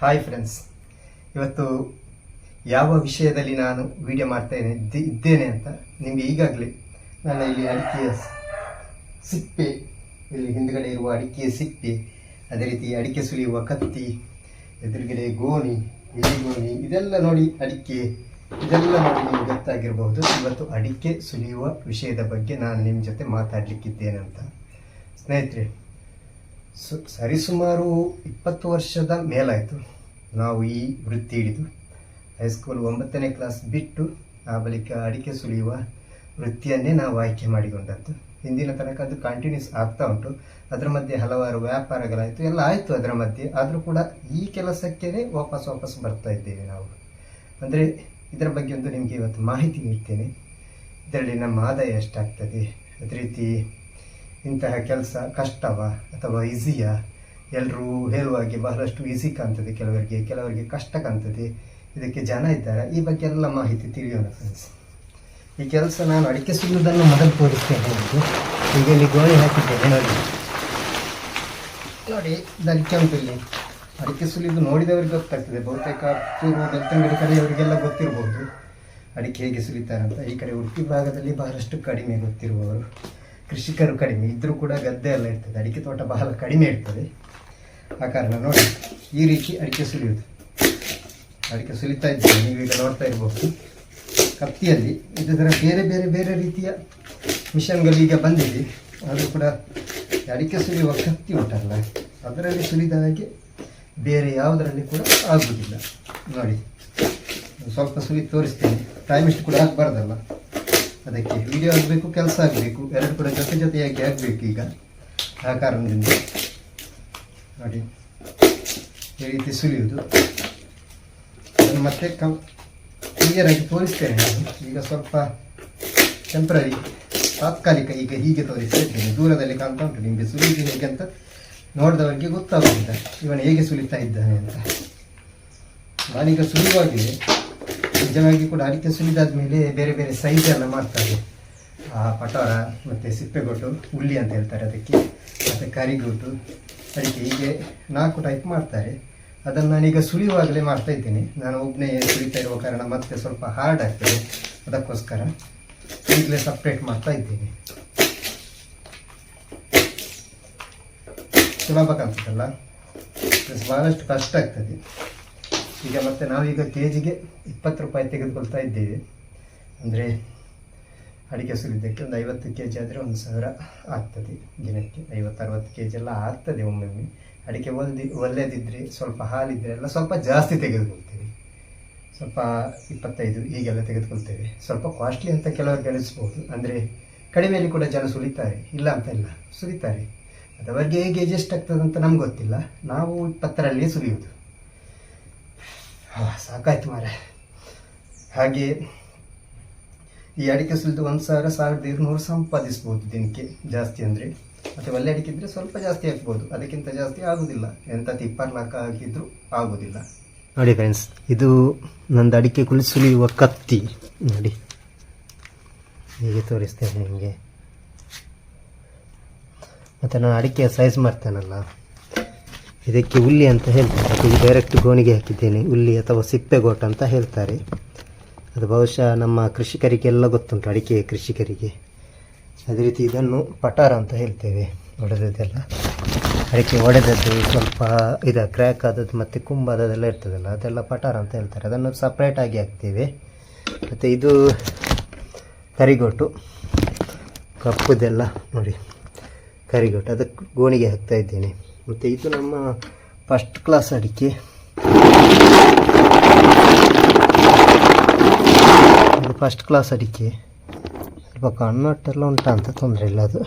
Hi friends ಇವತ್ತು ಯಾವ ವಿಷಯದಲ್ಲಿ ನಾನು ವಿಡಿಯೋ ಮಾಡ್ತೇನೆ ಇದ್ದೆ- ಇದ್ದೇನೆ ಅಂತ ನಿಮಗೆ ಈಗಾಗಲೇ ನಾನು ಇಲ್ಲಿ ಅಡಿಕೆಯ ಸಿಪ್ಪೆ, ಇಲ್ಲಿ ಹಿಂದ್ಗಡೆ ಇರುವ ಅಡಿಕೆಯ ಸಿಪ್ಪೆ, ಅದೇ ರೀತಿ ಅಡಿಕೆ ಸುಲಿಯುವ ಕತ್ತಿ, ಎದುರುಗಡೆ ಗೋಣಿ ಎಲೆ ಗೋಣಿ, ಇದೆಲ್ಲ ನೋಡಿ ಅಡಿಕೆ, ಇದೆಲ್ಲ ನೋಡಿ ನಿಮಗೆ ಗೊತ್ತಾಗಿರಬಹುದು. ಇವತ್ತು ಅಡಿಕೆ ಸುಲಿಯುವ ವಿಷಯದ ಬಗ್ಗೆ ನಾನು ನಿಮ್ಮ ಜೊತೆ ಮಾತಾಡಲಿಕ್ಕಿದ್ದೇನೆ ಅಂತ. ಸ್ನೇಹಿತರೆ ಸು, ಸರಿಸುಮಾರು ಇಪ್ಪತ್ತು ವರ್ಷದ ಮೇಲಾಯಿತು ನಾವು ಈ ವೃತ್ತಿ ಹಿಡಿದು. ಹೈಸ್ಕೂಲ್ ಒಂಬತ್ತನೇ ಕ್ಲಾಸ್ ಬಿಟ್ಟು ಆ ಬಳಿಕ ಅಡಿಕೆ ಸುಲಿಯುವ ವೃತ್ತಿಯನ್ನೇ ನಾವು ಆಯ್ಕೆ ಮಾಡಿಕೊಂಡದ್ದು. ಹಿಂದಿನ ತನಕ ಅದು ಕಂಟಿನ್ಯೂಸ್ ಆಗ್ತಾ ಉಂಟು. ಅದರ ಮಧ್ಯೆ ಹಲವಾರು ವ್ಯಾಪಾರಗಳಾಯಿತು. ಎಲ್ಲ ಆಯಿತು ಅದರ ಮಧ್ಯೆ. ಆದರೂ ಕೂಡ ಈ ಕೆಲಸಕ್ಕೇ ವಾಪಸ್ ವಾಪಸ್ ಬರ್ತಾ ಇದ್ದೇವೆ ನಾವು. ಅಂದರೆ ಇದರ ಬಗ್ಗೆ ಒಂದು ನಿಮಗೆ ಇವತ್ತು ಮಾಹಿತಿ ನೀಡ್ತೇನೆ. ಇದರಲ್ಲಿ ನಮ್ಮ ಆದಾಯ ಎಷ್ಟಾಗ್ತದೆ? ಅದೇ ರೀತಿ ಇಂತಹ ಕೆಲಸ, ಕಷ್ಟವಾ ಅಥವಾ ಈಸಿಯಾ? ಎಲ್ಲರೂ ಹೇಳುವಾಗೆ ಬಹಳಷ್ಟು ಈಸಿ ಕಾಣ್ತದೆ ಕೆಲವರಿಗೆ ಕೆಲವರಿಗೆ ಕಷ್ಟ ಕಾಣ್ತದೆ. ಇದಕ್ಕೆ ಜನ ಇದ್ದಾರೆ. ಈ ಬಗ್ಗೆ ಎಲ್ಲ ಮಾಹಿತಿ ತಿಳಿಯೋಣ ಫ್ರೆಂಡ್ಸ್. ಈ ಕೆಲಸ ನಾನು ಅಡಿಕೆ ಸುಲ್ಲುವುದನ್ನು ಮೊದಲು ತೋರಿಸ್ತೇನೆ ನಿಮಗೆ. ಈಗ ಇಲ್ಲಿ ಗೋಣಿ ಹಾಕಿದ್ದೇನೆ, ನೋಡಿ. ನೋಡಿ ಅಡಿಕೆ ಉಂಟು ಇಲ್ಲಿ. ಅಡಿಕೆ ಸುಲಿದು ನೋಡಿದವರಿಗೆ ಗೊತ್ತಾಗ್ತದೆ. ಬಹುತೇಕ ಪೂರ್ವ ಬೆಳ್ತಂಗಡಿ ಕಡೆಯವರಿಗೆಲ್ಲ ಗೊತ್ತಿರ್ಬೋದು. ಅಡಿಕೆ ಹೇಗೆ ಸುಲಿತಾರೆ ಅಂತ. ಈ ಕಡೆ ಉಡುಪಿ ಭಾಗದಲ್ಲಿ ಬಹಳಷ್ಟು ಕಡಿಮೆ ಗೊತ್ತಿರುವವರು. ಕೃಷಿಕರು ಕಡಿಮೆ ಇದ್ದರೂ ಕೂಡ ಗದ್ದೆ ಎಲ್ಲ ಇರ್ತದೆ. ಅಡಿಕೆ ತೋಟ ಬಹಳ ಕಡಿಮೆ ಇರ್ತದೆ. ಆ ಕಾರಣ ನೋಡಿ, ಈ ರೀತಿ ಅಡಿಕೆ ಸುಲಿಯುವುದು. ಅಡಿಕೆ ಸುಲಿತಾ ಇದ್ದೇನೆ ನೀವೀಗ ನೋಡ್ತಾ ಇರ್ಬೋದು. ಕತ್ತಿಯಲ್ಲಿ ಇದರ ಬೇರೆ ಬೇರೆ ಬೇರೆ ರೀತಿಯ ಮಿಷನ್ಗಳು ಈಗ ಬಂದಿದೆ. ಅದು ಕೂಡ ಅಡಿಕೆ ಸುಲಿಯುವ ಕತ್ತಿ ಉಂಟಲ್ಲ, ಅದರಲ್ಲಿ ಸುಲಿದ ಹಾಗೆ ಬೇರೆ ಯಾವುದರಲ್ಲಿ ಕೂಡ ಆಗುವುದಿಲ್ಲ. ನೋಡಿ, ಸ್ವಲ್ಪ ಸುಲಿ ತೋರಿಸ್ತೇನೆ. ಟೈಮ್ ಇಷ್ಟು ಕೂಡ ಆಗಬಾರ್ದಲ್ಲ. ಅದಕ್ಕೆ ವಿಡಿಯೋ ಆಗಬೇಕು, ಕೆಲಸ ಆಗಬೇಕು. ಎರಡು ಕೂಡ ಜೊತೆ ಜೊತೆಯಾಗಿ ಆಗಬೇಕು ಈಗ, ಆ ಕಾರಣದಿಂದ. ನೋಡಿ, ಈ ರೀತಿ ಸುಲಿಯುವುದು ಅದನ್ನು ಮತ್ತೆ ಕಂ ಕ್ಲಿಯರ್ ಆಗಿ ತೋರಿಸ್ತೇನೆ ನಾನು. ಈಗ ಸ್ವಲ್ಪ ಟೆಂಪ್ರರಿ ತಾತ್ಕಾಲಿಕ ಈಗ ಹೀಗೆ ತೋರಿಸ್ತಾ ದೂರದಲ್ಲಿ ಕಾಣ್ತಾ ಉಂಟು. ನಿಮಗೆ ಸುಲಿದು ಹೇಗೆ ಅಂತ ನೋಡಿದವರಿಗೆ ಗೊತ್ತಾಗುವುದಿಲ್ಲ. ಇವನು ಹೇಗೆ ಸುಲಿತಾ ಇದ್ದಾನೆ ಅಂತ. ನಾನೀಗ ಸುಲಿವಾಗಿದೆ ನಿಜವಾಗಿ ಕೂಡ ಅಡಿಕೆ ಸುಲಿದಾದ ಮೇಲೆ ಬೇರೆ ಬೇರೆ ಸೈಜ್ ಎಲ್ಲ ಮಾಡ್ತಾರೆ ಆ ಪಟೋರ ಮತ್ತು ಸಿಪ್ಪೆಗೊಟ್ಟು ಉಳ್ಳಿ ಅಂತ ಹೇಳ್ತಾರೆ ಅದಕ್ಕೆ, ಮತ್ತು ಕರಿಗೊಟ್ಟು, ಅಡಿಕೆ ಹೀಗೆ ನಾಲ್ಕು ಟೈಪ್ ಮಾಡ್ತಾರೆ. ಅದನ್ನು ನಾನೀಗ ಸುಲಿಯುವಾಗಲೇ ಮಾಡ್ತಾ ಇದ್ದೀನಿ. ನಾನು ಒಬ್ಬನೇ ಸುಲಿತಾ ಇರುವ ಕಾರಣ ಮತ್ತೆ ಸ್ವಲ್ಪ ಹಾರ್ಡ್ ಆಗ್ತದೆ. ಅದಕ್ಕೋಸ್ಕರ ಈಗಲೇ ಸಪ್ರೇಟ್ ಮಾಡ್ತಾ ಇದ್ದೀನಿ. ಸುಲಭ ಕಾಣ್ತದಲ್ಲ ಬಹಳಷ್ಟು ಕಷ್ಟ ಆಗ್ತದೆ. ಈಗ ಮತ್ತೆ ನಾವೀಗ ಕೆ ಜಿಗೆ ಇಪ್ಪತ್ತು ರೂಪಾಯಿ ತೆಗೆದುಕೊಳ್ತಾ ಇದ್ದೇವೆ. ಅಂದರೆ ಅಡಿಕೆ ಸುಲಿದ್ದಕ್ಕೆ ಒಂದು ಐವತ್ತು ಕೆ ಜಿ ಆದರೆ ಒಂದು ಸಾವಿರ ಆಗ್ತದೆ. ದಿನಕ್ಕೆ ಐವತ್ತು ಅರವತ್ತು ಕೆ ಜಿ ಎಲ್ಲ ಆಗ್ತದೆ ಒಮ್ಮೊಮ್ಮೆ. ಅಡಿಕೆ ಒಲ್ದಿ ಒಳ್ಳೆದಿದ್ದರೆ ಸ್ವಲ್ಪ ಹಾಲಿದ್ದರೆ ಎಲ್ಲ ಸ್ವಲ್ಪ ಜಾಸ್ತಿ ತೆಗೆದುಕೊಳ್ತೇವೆ. ಸ್ವಲ್ಪ ಇಪ್ಪತ್ತೈದು ಈಗೆಲ್ಲ ತೆಗೆದುಕೊಳ್ತೇವೆ. ಸ್ವಲ್ಪ ಕಾಸ್ಟ್ಲಿ ಅಂತ ಕೆಲವರು ಅನಿಸ್ಬೋದು ಅಂದರೆ ಕಡಿಮೆಯಲ್ಲಿ ಕೂಡ ಜನ ಸುಲಿತಾರೆ ಇಲ್ಲ ಅಂತ ಇಲ್ಲ ಸುಲಿತಾರೆ ಅದು ಅವರಿಗೆ ಹೇಗೆ ಆಗ್ತದೆ ಅಂತ ನಮ್ಗೆ ಗೊತ್ತಿಲ್ಲ. ನಾವು ಇಪ್ಪತ್ತರಲ್ಲಿ ಸುಲಿಯೋದು ಸಾಕಾಯ್ತು ಮಾರೆ ಹಾಗೆ ಈ ಅಡಿಕೆ ಸುಲಿದು ಒಂದು ಸಾವಿರ, ಸಾವಿರದ ಇರುನೂರು ಸಂಪಾದಿಸ್ಬೋದು ದಿನಕ್ಕೆ, ಜಾಸ್ತಿ ಅಂದರೆ. ಮತ್ತು ಒಳ್ಳೆ ಅಡಿಕೆ ಇದ್ದರೆ ಸ್ವಲ್ಪ ಜಾಸ್ತಿ ಆಗ್ಬೋದು ಅದಕ್ಕಿಂತ ಜಾಸ್ತಿ ಆಗೋದಿಲ್ಲ. ಎಂಥ ನಾಲ್ಕು ಹಾಕಿದ್ರೂ ಆಗೋದಿಲ್ಲ. ನೋಡಿ ಫ್ರೆಂಡ್ಸ್ ಇದು ನಂದು ಅಡಿಕೆ ಕುಳಿ ಸುಲಿಯುವ ಕತ್ತಿ. ನೋಡಿ. ಹೀಗೆ ತೋರಿಸ್ತೇನೆ ನಿಮಗೆ. ಮತ್ತು ನಾನು ಅಡಿಕೆ ಸೈಜ್ ಮಾಡ್ತೇನಲ್ಲ ಇದಕ್ಕೆ ಉಲ್ಲಿ ಅಂತ ಹೇಳ್ತಾರೆ. ಅದು ಡೈರೆಕ್ಟ್ ಗೋಣಿಗೆ ಹಾಕಿದ್ದೇನೆ. ಉಲ್ಲಿ ಅಥವಾ ಸಿಪ್ಪೆಗೋಟ ಅಂತ ಹೇಳ್ತಾರೆ. ಅದು ಬಹುಶಃ ನಮ್ಮ ಕೃಷಿಕರಿಗೆಲ್ಲ ಗೊತ್ತುಂಟು, ಅಡಿಕೆ ಕೃಷಿಕರಿಗೆ. ಅದೇ ರೀತಿ ಇದನ್ನು ಪಟಾರ ಅಂತ ಹೇಳ್ತೇವೆ. ಒಡೆದದ್ದೆಲ್ಲ. ಅಡಿಕೆ ಒಡೆದದ್ದು ಸ್ವಲ್ಪ ಇದು ಕ್ರ್ಯಾಕ್ ಆದದ್ದು ಮತ್ತು ಕುಂಬಾದದೆಲ್ಲ ಇರ್ತದಲ್ಲ, ಅದೆಲ್ಲ ಪಟಾರ ಅಂತ ಹೇಳ್ತಾರೆ. ಅದನ್ನು ಸಪ್ರೇಟಾಗಿ ಹಾಕ್ತೇವೆ. ಮತ್ತು ಇದು ಕರಿಗೋಟು ಕಪ್ಪುದೆಲ್ಲ ನೋಡಿ. ಕರಿಗೋಟು ಅದಕ್ಕೆ ಗೋಣಿಗೆ ಹಾಕ್ತಾ ಇದ್ದೇನೆ. ಮತ್ತು ಇದು ನಮ್ಮ ಫಸ್ಟ್ ಕ್ಲಾಸ್ ಅಡಿಕೆ. ಇದು ಫಸ್ಟ್ ಕ್ಲಾಸ್ ಅಡಿಕೆ. ಸ್ವಲ್ಪ ಕಣ್ಣೊಟ್ಟೆಲ್ಲ ಉಂಟಾ ಅಂತ ತೊಂದರೆ ಇಲ್ಲ ಅದು.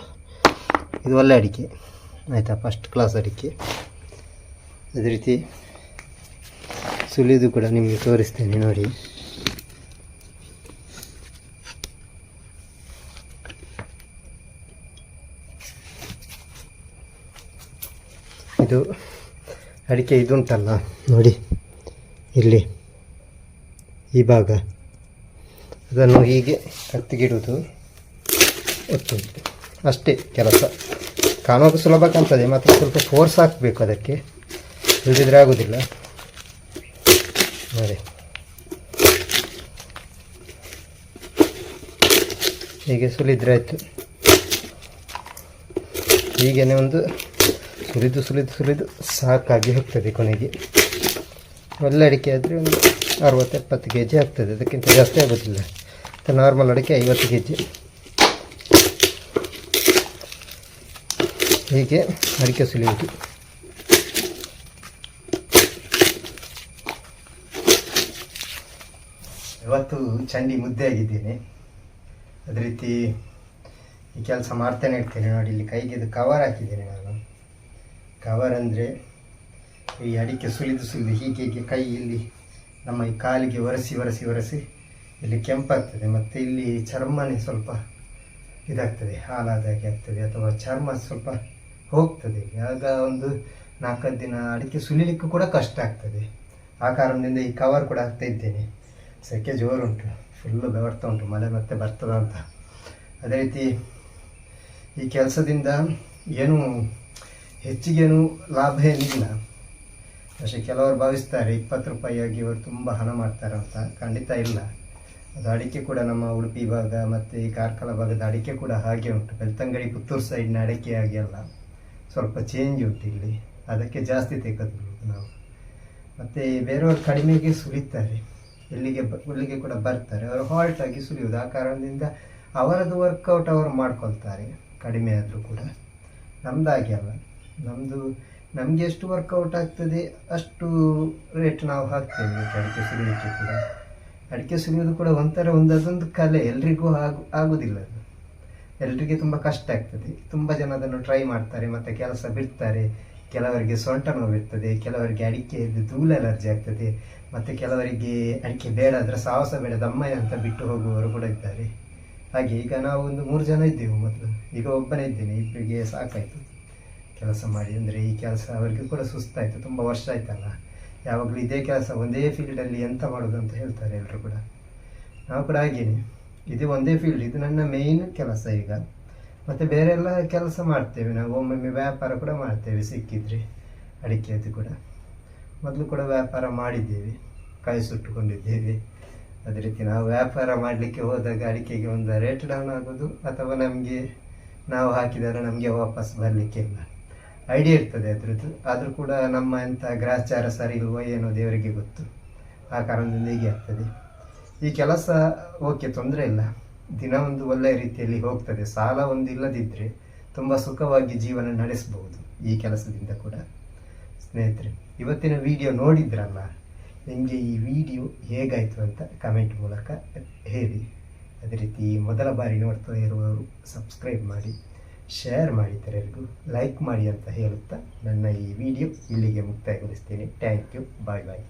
ಇದು ಒಳ್ಳೆ ಅಡಿಕೆ. ಆಯಿತಾ ಫಸ್ಟ್ ಕ್ಲಾಸ್ ಅಡಿಕೆ. ಅದೇ ರೀತಿ ಸುಲಿದು ಕೂಡ ನಿಮಗೆ ತೋರಿಸ್ತೇನೆ ನೋಡಿ. ಇದು ಅಡಿಕೆ ಇದುಂಟಲ್ಲ, ನೋಡಿ, ಇಲ್ಲಿ, ಈ ಭಾಗ. ಅದನ್ನು ಹೀಗೆ ಕತ್ತಿಗಿಡುವುದು ಒತ್ತು ಅಷ್ಟೇ ಕೆಲಸ. ಕಾಣೋಕೆ ಸುಲಭ ಕಾಣ್ತದೆ ಮತ್ತು ಸ್ವಲ್ಪ ಫೋರ್ಸ್ ಹಾಕಬೇಕು ಅದಕ್ಕೆ. ಇಳಿದ್ರೆ ಆಗೋದಿಲ್ಲ. ನೋಡಿ. ಹೀಗೆ ಸುಲಿದ್ರೆ ಆಯಿತು. ಹೀಗೇನೆ ಒಂದು ಸುಲಿದು ಸುಲಿದು ಸುಲಿದು ಸಾಕಾಗಿ ಹೋಗ್ತದೆ ಕೊನೆಗೆ. ಒಳ್ಳೆ ಅಡಿಕೆ ಆದರೆ ಒಂದು ಅರವತ್ತು ಎಪ್ಪತ್ತು ಕೆ ಜಿ ಆಗ್ತದೆ, ಅದಕ್ಕಿಂತ ಜಾಸ್ತಿ ಆಗೋದಿಲ್ಲ. ನಾರ್ಮಲ್ ಅಡಿಕೆ ಐವತ್ತು ಕೆ ಜಿ ಹೀಗೆ ಅಡಿಕೆ ಸುಲಿಯುವುದು. ಇವತ್ತು ಚಂಡಿ ಮುದ್ದೆ ಆಗಿದ್ದೀನಿ ಅದೇ ರೀತಿ ಈ ಕೆಲಸ ಮಾಡ್ತೇನೆ ಇರ್ತೇನೆ ನೋಡಿ, ಇಲ್ಲಿ ಕೈಗೆ ಇದು ಕವರ್ ಹಾಕಿದ್ದೇನೆ ನಾನು. ಕವರ್ ಅಂದರೆ ಈ ಅಡಿಕೆ ಸುಲಿದು ಸುಲಿದು ಹೀಗೆ ಹೀಗೆ ಕೈ ಇಲ್ಲಿ ನಮ್ಮ ಈ ಕಾಲಿಗೆ ಒರೆಸಿ ಒರೆಸಿ ಒರೆಸಿ ಇಲ್ಲಿ ಕೆಂಪಾಗ್ತದೆ ಮತ್ತು ಇಲ್ಲಿ ಚರ್ಮನೇ ಸ್ವಲ್ಪ ಇದಾಗ್ತದೆ, ಹಾಳಾದಾಗೆ ಆಗ್ತದೆ ಅಥವಾ ಚರ್ಮ ಸ್ವಲ್ಪ ಹೋಗ್ತದೆ. ಆಗ ಒಂದು ನಾಲ್ಕೈದು ದಿನ ಅಡಿಕೆ ಸುಲಿಲಿಕ್ಕೂ ಕೂಡ ಕಷ್ಟ ಆಗ್ತದೆ. ಆ ಕಾರಣದಿಂದ ಈ ಕವರ್ ಕೂಡ ಹಾಕ್ತಾ ಇದ್ದೇನೆ. ಸೆಕೆ ಜೋರುಂಟು ಫುಲ್ಲು ಬರ್ತಾ ಉಂಟು, ಮಳೆ ಮತ್ತೆ ಬರ್ತದ ಅಂತ. ಅದೇ ರೀತಿ ಈ ಕೆಲಸದಿಂದ ಏನು ಹೆಚ್ಚಿಗೇನು ಲಾಭ ಏನಿಲ್ಲ പക്ഷೇ ಕೆಲವರು ಭಾವಿಸ್ತಾರೆ ಇಪ್ಪತ್ತು ರೂಪಾಯಿಯಾಗಿ ಇವರು ತುಂಬ ಹಣ ಮಾಡ್ತಾರೆ ಅಂತ ಖಂಡಿತ ಇಲ್ಲ ಅದು ಅಡಿಕೆ ಕೂಡ ನಮ್ಮ ಉಡುಪಿ ಭಾಗ ಮತ್ತು ಈ ಕಾರ್ಕಳ ಭಾಗದ ಅಡಿಕೆ ಕೂಡ ಹಾಗೆ ಉಂಟು ಬೆಳ್ತಂಗಡಿ ಪುತ್ತೂರು ಸೈಡ್ನ ಅಡಿಕೆ ಹಾಗೆ ಅಲ್ಲ ಸ್ವಲ್ಪ ಚೇಂಜ್ ಉಂಟು ಇಲ್ಲಿ ಅದಕ್ಕೆ ಜಾಸ್ತಿ ತೆಗೆದು ನಾವು ಮತ್ತು ಬೇರೆಯವರು ಕಡಿಮೆಗೆ ಸುಲಿತಾರೆ ಇಲ್ಲಿಗೆ ಬ ಇಲ್ಲಿಗೆ ಕೂಡ ಬರ್ತಾರೆ ಅವರು ಹಾಲ್ಟ್ ಆಗಿ ಸುಲಿಯುವುದು ಆ ಕಾರಣದಿಂದ ಅವರದ್ದು ವರ್ಕೌಟ್ ಅವರು ಮಾಡ್ಕೊಳ್ತಾರೆ ಕಡಿಮೆ ಆದರೂ ಕೂಡ ನಮ್ದು ಹಾಗೆ ಅಲ್ಲ ನಮ್ಮದು ನಮಗೆ ಎಷ್ಟು ವರ್ಕೌಟ್ ಆಗ್ತದೆ ಅಷ್ಟು ರೇಟ್ ನಾವು ಹಾಕ್ತೇವೆ. ಅಡಿಕೆ ಸುಲಿಲಿಕ್ಕೆ ಕೂಡ. ಅಡಿಕೆ ಸುಲಿಯೋದು ಕೂಡ ಒಂಥರ ಒಂದು ಅದೊಂದು ಕಲೆ. ಎಲ್ರಿಗೂ ಆಗು ಆಗುವುದಿಲ್ಲ ಅದು. ಎಲ್ರಿಗೆ ತುಂಬ ಕಷ್ಟ ಆಗ್ತದೆ. ತುಂಬ ಜನ ಅದನ್ನು ಟ್ರೈ ಮಾಡ್ತಾರೆ, ಮತ್ತು ಕೆಲಸ ಬಿಡ್ತಾರೆ. ಕೆಲವರಿಗೆ ಸೊಂಟ ನೋವಿರ್ತದೆ, ಕೆಲವರಿಗೆ ಅಡಿಕೆ ಧೂಳು ಅಲರ್ಜಿ ಆಗ್ತದೆ, ಮತ್ತು ಕೆಲವರಿಗೆ ಅಡಿಕೆ ಬೇಡ ಅಂದರೆ ಸಾಹಸ ಬೇಡ ದಮ್ಮಯ್ಯ ಅಂತ ಬಿಟ್ಟು ಹೋಗುವವರು ಕೂಡ ಇದ್ದಾರೆ. ಹಾಗೆ ಈಗ ನಾವು ಒಂದು ಮೂರು ಜನ ಇದ್ದೆವು ಮೊದಲು. ಈಗ ಒಬ್ಬನೇ ಇದ್ದೇನೆ ಇಬ್ಬರಿಗೆ ಸಾಕಾಯಿತು. ಕೆಲಸ ಮಾಡಿ, ಅಂದರೆ ಈ ಕೆಲಸ ಅವರಿಗೆ ಕೂಡ ಸುಸ್ತಾಯಿತು, ತುಂಬ ವರ್ಷ ಆಯ್ತಲ್ಲ. ಯಾವಾಗಲೂ ಇದೇ ಕೆಲಸ ಒಂದೇ ಫೀಲ್ಡಲ್ಲಿ ಎಂತ ಮಾಡೋದು ಅಂತ ಹೇಳ್ತಾರೆ ಎಲ್ಲರೂ ಕೂಡ. ನಾವು ಕೂಡ ಹಾಗೇನೆ. ಇದು ಒಂದೇ ಫೀಲ್ಡ್ ಇದು ನನ್ನ ಮೇಯ್ನ್ ಕೆಲಸ ಈಗ. ಮತ್ತು ಬೇರೆ ಎಲ್ಲ ಕೆಲಸ ಮಾಡ್ತೇವೆ. ನಾವು ಒಮ್ಮೊಮ್ಮೆ ವ್ಯಾಪಾರ ಕೂಡ ಮಾಡ್ತೇವೆ ಸಿಕ್ಕಿದ್ರೆ ಅಡಿಕೆಯದ್ದು ಕೂಡ. ಮೊದಲು ಕೂಡ ವ್ಯಾಪಾರ ಮಾಡಿದ್ದೇವೆ ಕೈ ಸುಟ್ಟುಕೊಂಡಿದ್ದೇವೆ. ಅದೇ ರೀತಿ ನಾವು ವ್ಯಾಪಾರ ಮಾಡಲಿಕ್ಕೆ ಹೋದಾಗ ಅಡಿಕೆಗೆ ಒಂದು ರೇಟ್ ಡೌನ್ ಆಗೋದು, ಅಥವಾ ನಮಗೆ ನಾವು ಹಾಕಿದರೆ ನಮಗೆ ವಾಪಸ್ ಬರಲಿಕ್ಕೆ ಇಲ್ಲ ಐಡಿಯಾ ಇರ್ತದೆ ಅದ್ರದ್ದು. ಆದರೂ ಕೂಡ ನಮ್ಮ ಎಂಥ ಗ್ರಾಚಾರ ಸರಿ ಇಲ್ವೋ ಏನೋ ದೇವರಿಗೆ ಗೊತ್ತು. ಆ ಕಾರಣದಿಂದ ಹೀಗೆ ಆಗ್ತದೆ. ಈ ಕೆಲಸ ಓಕೆ, ತೊಂದರೆ ಇಲ್ಲ. ದಿನ ಒಂದು ಒಳ್ಳೆಯ ರೀತಿಯಲ್ಲಿ ಹೋಗ್ತದೆ. ಸಾಲ ಒಂದು ಇಲ್ಲದಿದ್ದರೆ ತುಂಬ ಸುಖವಾಗಿ ಜೀವನ ನಡೆಸಬಹುದು ಈ ಕೆಲಸದಿಂದ ಕೂಡ. ಸ್ನೇಹಿತರೆ, ಇವತ್ತಿನ ವಿಡಿಯೋ ನೋಡಿದ್ರಲ್ಲ? ನಿಮಗೆ ಈ ವಿಡಿಯೋ ಹೇಗಾಯಿತು ಅಂತ ಕಮೆಂಟ್ ಮೂಲಕ ಹೇಳಿ. ಅದೇ ರೀತಿ ಮೊದಲ ಬಾರಿ ನೋಡ್ತಾ ಇರುವವರು ಸಬ್ಸ್ಕ್ರೈಬ್ ಮಾಡಿ. ಶೇರ್ ಮಾಡಿ ಎಲ್ಲರಿಗೂ ಲೈಕ್ ಮಾಡಿ ಅಂತ ಹೇಳುತ್ತಾ ನನ್ನ ಈ ವಿಡಿಯೋ ಇಲ್ಲಿಗೆ ಮುಕ್ತಾಯಗೊಳಿಸ್ತೇನೆ ಥ್ಯಾಂಕ್ ಯು ಬಾಯ್ ಬಾಯ್